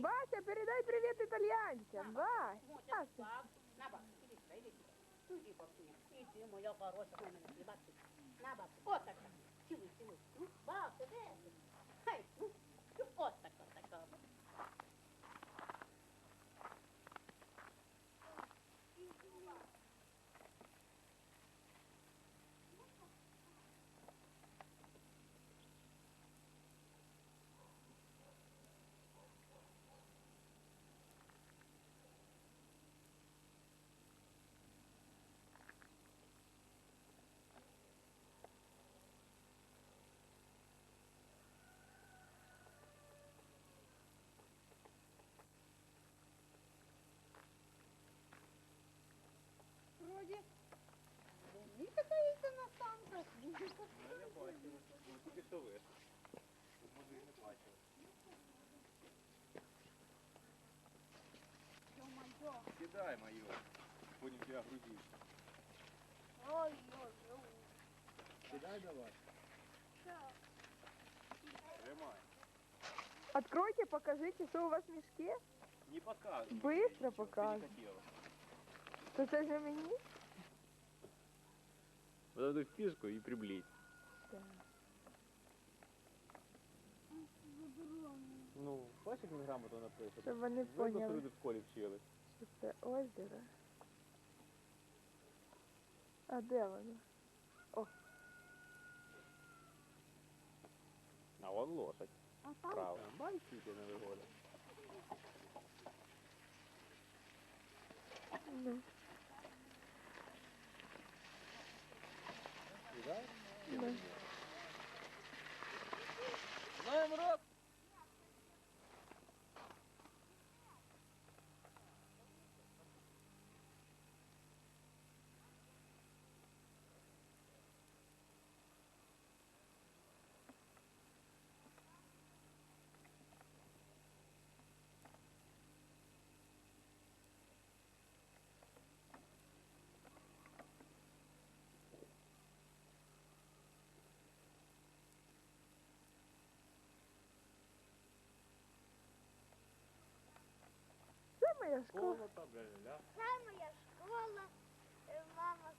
Вася, передай привет итальянцам. Вася. Мотя, баб, на баб, иди сюда, иди сюда. Ну, иди, бабуня. Иди, моя хорошая, ой, мене, не бабці. На баб, от так. Цілуй, цілуй. Ну, Кидай мою. Будем тебя грузить. Ой-ой-ой. Кидай давай. Тримай. Откройте, покажите, что у вас в мешке. Не показывай. Быстро показывай. То це же мені? Вот эту фишку и приблизь. Ну, бачиш, як грамотно написано. Щоб вони Видно, поняли, люди в школі вчили. що це озеро. А де воно? А вон лошадь. А там Право. Бачиш, не виходить. Ну. Кидай. Да. Знаем рот. Це моя школа. Моя школа, мама